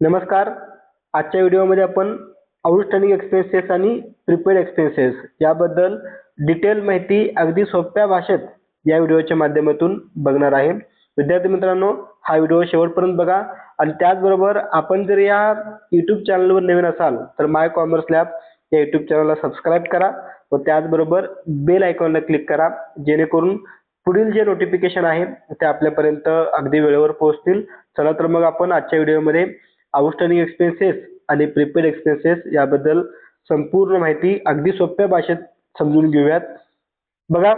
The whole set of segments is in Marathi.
नमस्कार. आजच्या व्हिडिओमध्ये आपण आउटस्टँडिंग एक्सपेन्सेस आणि प्रिपेड एक्सपेन्सेस याबद्दल डिटेल माहिती अगदी सोप्या भाषेत या व्हिडिओच्या माध्यमातून बघणार आहे. विद्यार्थी मित्रांनो हा व्हिडिओ शेवटपर्यंत बघा. आणि त्याचबरोबर आपण जर या यूट्यूब चॅनलवर नवीन असाल तर माय कॉमर्स लॅब या यूट्यूब चॅनलला सबस्क्राईब करा व त्याचबरोबर बेल आयकॉनला क्लिक करा. जेणेकरून पुढील जे नोटिफिकेशन आहे ते आपल्यापर्यंत अगदी वेळेवर पोहोचतील. चला तर मग आपण आजच्या व्हिडिओमध्ये आउटस्टँडिंग एक्सपेन्सेस आणि प्रिपेड एक्सपेन्सेस याबद्दल संपूर्ण माहिती अगदी सोप्या भाषेत समजून घेऊयात. बघा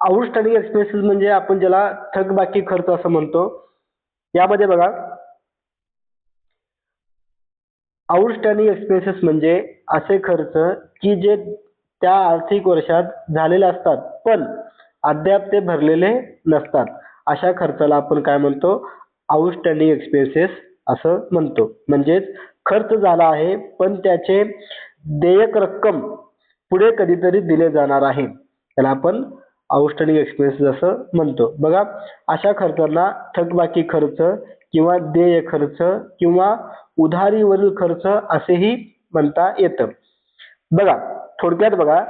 आउटस्टँडिंग एक्सपेन्सेस म्हणजे आपण ज्याला थकबाकी खर्च असं म्हणतो यामध्ये बघा आउटस्टँडिंग एक्सपेन्सेस म्हणजे असे खर्च की जे त्या आर्थिक वर्षात झालेले असतात पण अद्याप ते भरलेले नसतात. अशा खर्चाला आपण काय म्हणतो? आउटस्टँडिंग एक्सपेन्सेस असं म्हणतो. म्हणजेच खर्च झाला आहे पण त्याचे देयक रक्कम पुढे कधीतरी दिले जाणार आहे. त्याला आपण आउटस्टँडिंग एक्सपेन्सेस असं म्हणतो. बघा अशा खर्चांना थकबाकी खर्च किंवा देय खर्च किंवा उधारीवरील खर्च असेही म्हणता येतं. बघा थोडक्यात बघा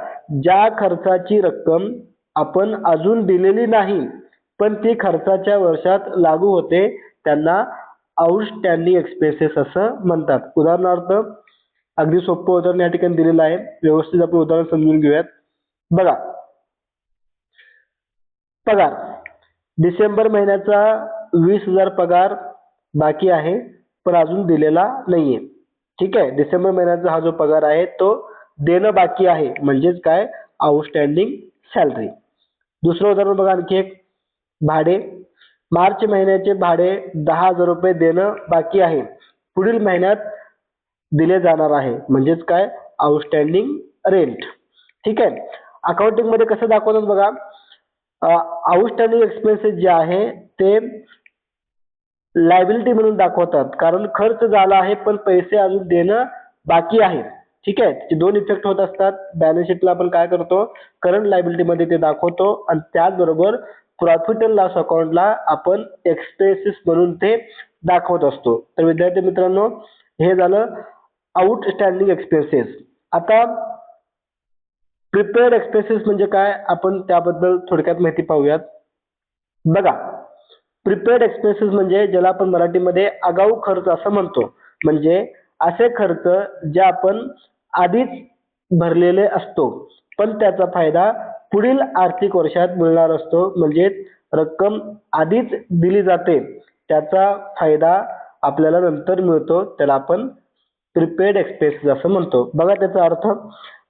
ज्या खर्चाची रक्कम आपण अजून दिलेली नाही पण ती खर्चाच्या वर्षात लागू होते त्यांना आउटस्टँडिंग एक्सपेन्सेस असं म्हणतात. उदाहरणार्थ अगदी सोपं उदाहरण या ठिकाणी दिलेलं आहे. व्यवस्थित आपण उदाहरण समजून घेऊयात. बघा. पगार. डिसेंबर महिन्याचा वीस हजार पगार बाकी आहे पण अजून दिलेला नाहीये. ठीक आहे? डिसेंबर महिन्याचा हा जो पगार आहे तो देणं बाकी आहे. म्हणजेच काय? आउटस्टँडिंग सॅलरी दुसरं उदाहरण बघा आणखी एक. भाडे. मार्च महिन्याचे भाडे दहा हजार रुपये देणं बाकी आहे. पुढील महिन्यात दिले जाणार आहे. म्हणजेच काय? आउटस्टँडिंग रेंट ठीक आहे? अकाउंटिंगमध्ये कसं दाखवतात बघा? आउटस्टँडिंग एक्सपेन्सेस जे आहे ते लायबिलिटी म्हणून दाखवतात. कारण खर्च झाला आहे पण पैसे अजून देणं बाकी आहे. ठीक आहे? दोन इफेक्ट होत असतात बॅलन्स शीटला आपण काय करतो? करंट लायबिलिटी मध्ये ते दाखवतो. आणि त्याचबरोबर प्रॉफिट अँड लॉस अकाउंटला आपण एक्सपेन्सेस म्हणून ते दाखवत असतो. तर विद्यार्थी मित्रांनो हे झालं आउटस्टँडिंग एक्सपेन्सेस आता प्रिपेअर्ड एक्सपेन्सेस म्हणजे काय? आपण त्याबद्दल थोडक्यात माहिती पाहूयात. बघा प्रिपेअर्ड एक्सपेन्सेस म्हणजे ज्याला आपण मराठीमध्ये आगाऊ खर्च असं म्हणतो. म्हणजे असे खर्च जे आपण आधीच भरलेले असतो. पण त्याचा फायदा पुढील आर्थिक वर्षात मिळणार असतो. म्हणजे रक्कम आधीच दिली जाते. त्याचा फायदा आपल्याला नंतर मिळतो. त्याला आपण प्रिपेड एक्सपेन्सेस असं म्हणतो. बघा त्याचा अर्थ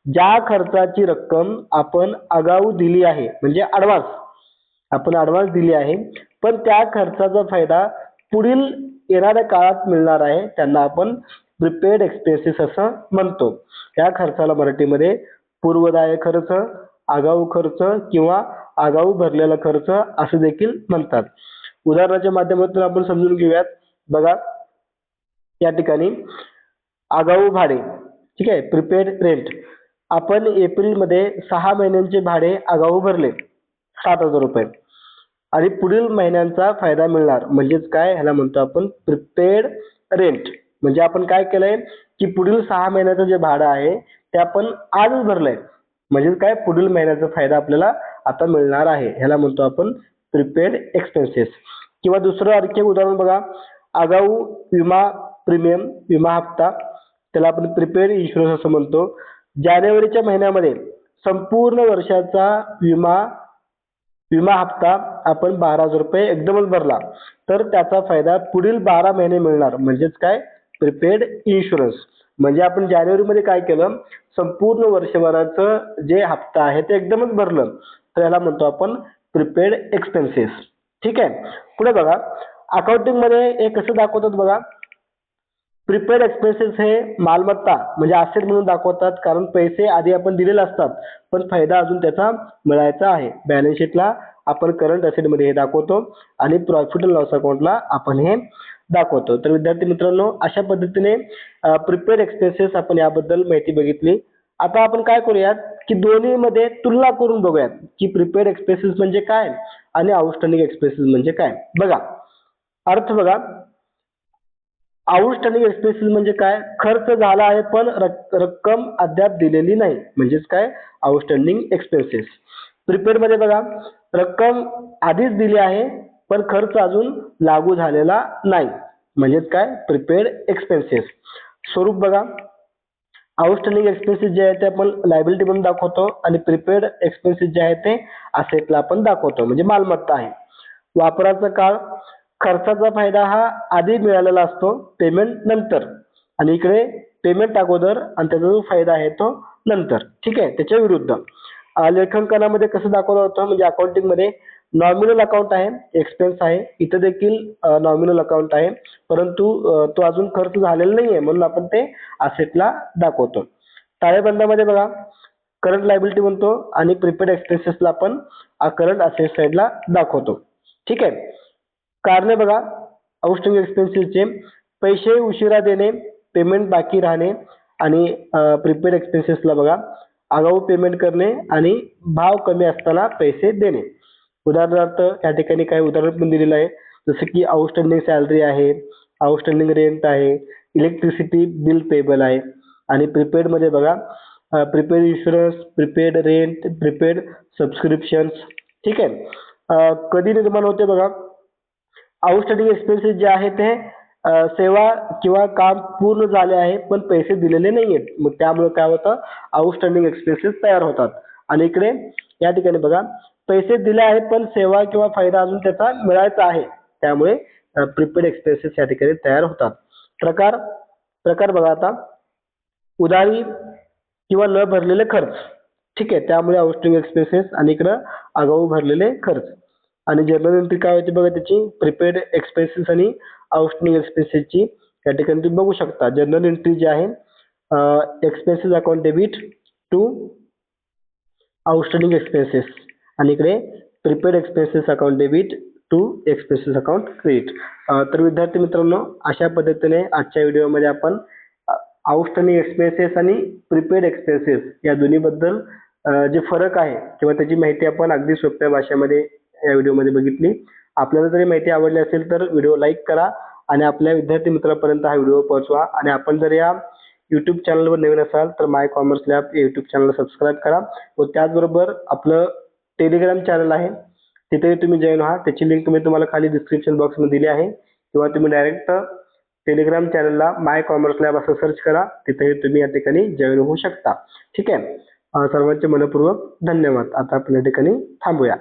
ज्या खर्चाची रक्कम आपण आगाऊ दिली आहे म्हणजे ॲडव्हान्स आपण ॲडव्हान्स दिली आहे पण त्या खर्चाचा फायदा पुढील येणाऱ्या काळात मिळणार आहे त्यांना आपण प्रिपेड एक्सपेन्सेस असं म्हणतो. या खर्चाला मराठीमध्ये पूर्वदाय खर्च आगाऊ खर्च किंवा आगाऊ भरलेला खर्च असे देखील म्हणतात. उदाहरणाच्या माध्यमातून आपण समजून घेऊयात. बघा या ठिकाणी आगाऊ भाडे ठीक आहे प्रिपेड रेंट आपण एप्रिलमध्ये सहा महिन्यांचे भाडे आगाऊ भरले सात हजार रुपये. आणि पुढील महिन्यांचा फायदा मिळणार. म्हणजेच काय? ह्याला म्हणतो आपण प्रिपेड रेंट म्हणजे आपण काय केलंय? की पुढील सहा महिन्याचं जे भाडं आहे ते आपण आजच भरलंय. म्हणजेच काय? पुढील महिन्याचा फायदा आपल्याला आता मिळणार आहे. ह्याला म्हणतो आपण प्रिपेड एक्सपेन्सेस किंवा दुसरं आणखी उदाहरण बघा. आगाऊ विमा प्रीमियम विमा हप्ता. त्याला आपण प्रिपेड इन्शुरन्स असं म्हणतो. जानेवारीच्या महिन्यामध्ये संपूर्ण वर्षाचा विमा विमा हप्ता आपण बारा हजार रुपये एकदमच भरला. तर त्याचा फायदा पुढील बारा महिने मिळणार. म्हणजेच काय? प्रिपेड इन्शुरन्स म्हणजे आपण जानेवारीमध्ये काय केलं? संपूर्ण वर्षभराचं जे हप्ता आहे ते एकदमच भरलं. तर याला म्हणतो आपण प्रिपेड एक्सपेन्सेस ठीक आहे? पुढे बघा. अकाउंटिंगमध्ये हे कसं दाखवतात बघा? प्रिपेड एक्सपेन्सेस हे मालमत्ता म्हणजे असेट म्हणून दाखवतात. कारण पैसे आधी आपण दिलेले असतात. पण फायदा अजून त्याचा मिळायचा आहे. बॅलन्स शीटला आपण करंट असेटमध्ये हे दाखवतो आणि प्रॉफिट अँड लॉस अकाउंटला आपण हे दाखवतो. तर विद्यार्थी मित्रांनो अशा पद्धतीने प्रिपेड एक्सपेन्सेस आपण याबद्दल माहिती बघितली. आता आपण काय करूयात की दोन्हीमध्ये तुलना करून बघूयात की प्रिपेड एक्सपेन्सेस म्हणजे काय आणि आउटस्टँडिंग एक्सपेन्सेस म्हणजे काय. बघा अर्थ बघा. आउटस्टँडिंग एक्सपेन्सेस म्हणजे काय? खर्च झाला आहे पण रक्कम अद्याप दिलेली नाही. म्हणजेच काय? आउटस्टँडिंग एक्सपेन्सेस प्रिपेडमध्ये बघा रक्कम आधीच दिली आहे पण खर्च अजून लागू झालेला नाही. म्हणजेच काय? प्रिपेड एक्सपेन्सेस स्वरूप बघा. आउटस्टँडिंग एक्सपेन्सेस जे आहे ते आपण लायबिलिटी म्हणून दाखवतो आणि प्रिपेड एक्सपेन्सेस जे आहे ते असेटला आपण दाखवतो. म्हणजे मालमत्ता आहे. वापराचा काळ खर्चाचा फायदा हा आधी मिळालेला असतो पेमेंट नंतर. आणि इकडे पेमेंट अगोदर आणि त्याचा जो फायदा आहे तो नंतर. ठीक आहे? त्याच्या विरुद्ध. लेखांकनामध्ये कसं दाखवलं होतं? म्हणजे अकाउंटिंगमध्ये नॉमिनल अकाउंट आहे एक्सपेन्स आहे. इथं देखील नॉमिनल अकाउंट आहे. परंतु तो अजून खर्च झालेला नाहीये म्हणून आपण ते असेटला दाखवतो. ताळेबंदामध्ये बघा करंट लायबिलिटी म्हणतो आणि प्रिपेड एक्सपेन्सेसला आपण करंट असेट साईडला दाखवतो. ठीक आहे? कारणे बघा आउटस्टँडिंग एक्सपेन्सेसचे पैसे उशिरा देणे पेमेंट बाकी राहणे आणि प्रिपेड एक्सपेन्सेसला बघा आगाऊ पेमेंट करणे आणि भाव कमी असताना पैसे देणे. उदाहरणार्थ या ठिकाणी काही उदाहरण पण दिलेलं आहे. जसं की आउटस्टँडिंग सॅलरी आहे आउटस्टँडिंग रेंट आहे इलेक्ट्रिसिटी बिल पेबल आहे. आणि प्रिपेडमध्ये बघा prepaid insurance prepaid rent prepaid subscriptions ठीक आहे. कधी निर्माण होते बघा? आउटस्टँडिंग एक्सपेन्सेस जे आहे ते सेवा किंवा काम पूर्ण झाले आहे पण पैसे दिलेले नाही आहेत. मग त्यामुळे काय होतं? आउटस्टँडिंग एक्सपेन्सेस तयार होतात. आणि इकडे या ठिकाणी बघा पैसे दिले आहेत पण सेवा किंवा फायदा अजून त्याचा मिळायचा आहे. त्यामुळे प्रिपेड एक्सपेन्सेस या ठिकाणी तयार होतात. प्रकार प्रकार बघा आता. उधारी किंवा न भरलेले खर्च. ठीक आहे त्यामुळे आउटस्टँडिंग एक्सपेन्सेस आणि इकडं आगाऊ भरलेले खर्च. आणि जर्नल एंट्री काय होती बघा त्याची? प्रिपेड एक्सपेन्सेस आणि आउटस्टँडिंग एक्सपेन्सेसची या ठिकाणी तुम्ही बघू शकता जर्नल एंट्री जी आहे expenses account debit to outstanding expenses आणि इकडे prepaid expenses account debit to expenses account credit तर विद्यार्थी मित्रांनो अशा पद्धतीने आजच्या व्हिडिओमध्ये आपण आउटस्टँडिंग एक्सपेन्सेस आणि प्रिपेड एक्सपेन्सेस या दोन्हीबद्दल जे फरक आहे किंवा त्याची माहिती आपण अगदी सोप्या भाषेमध्ये या व्हिडिओमध्ये बघितली. आपल्याला जरी माहिती आवडली असेल तर व्हिडिओ लाईक करा आणि आपल्या विद्यार्थी मित्रांपर्यंत हा व्हिडिओ पोहोचवा. आणि आपण जर या यूट्यूब चॅनलवर नवीन असाल तर माय कॉमर्स लॅब या यूट्यूब चॅनलला सबस्क्राईब करा. व त्याचबरोबर आपलं टेलिग्राम चॅनल आहे तिथे तुम्ही जॉईन व्हा. त्याची लिंक मी तुम्हाला खाली डिस्क्रिप्शन बॉक्समध्ये दिली आहे. किंवा तुम्ही डायरेक्ट टेलिग्राम चॅनलला माय कॉमर्स लॅब असं सर्च करा. तिथे तुम्ही या ठिकाणी जॉईन होऊ शकता. ठीक आहे? सर्वांचे मनपूर्वक धन्यवाद. आता आपण या ठिकाणी थांबूया.